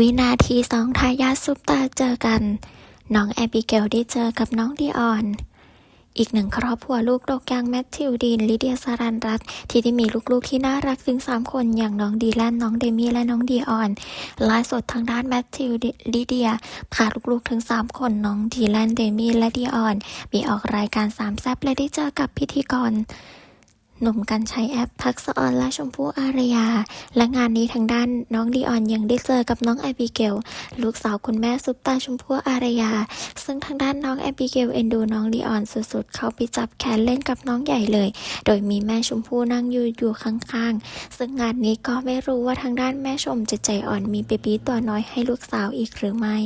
วินาทีสองทายาทซุปตาเจอกัน น้องแอบิเกลได้เจอกับน้องดีออน อีกหนึ่งครอบครัวลูกโดกยังแมทธิวดีน ลิเดียสารันรัตที่ได้มีลูกๆที่น่ารักถึง 3 คนอย่างน้องดีแลนน้องเดมี่และน้องดีออนล่าสุดทางด้านแมทธิวลิเดียพาลูกๆถึง 3 คนน้องดีแลนเดมี่และดีออน มีออกรายการสามแซบและได้เจอกับพิธีกร หนุ่มกันใช้แอปทักษออนและชมพู่อารยา และงานนี้ทางด้านน้องดีออนยังได้เจอกับน้องแอบิเกล ลูกสาวคุณแม่ซุปตาชมพู่อารยา ซึ่งทางด้านน้องแอบิเกลเอ็นดูน้องดีออนสุดๆ เขาไปจับแขนเล่นกับน้องใหญ่เลย โดยมีแม่ชมพู่นั่งอยู่อยู่ข้างๆ ซึ่งงานนี้ก็ไม่รู้ว่าทางด้านแม่ชมจะใจอ่อนมีเบบีตัวน้อยให้ลูกสาวอีกหรือไม่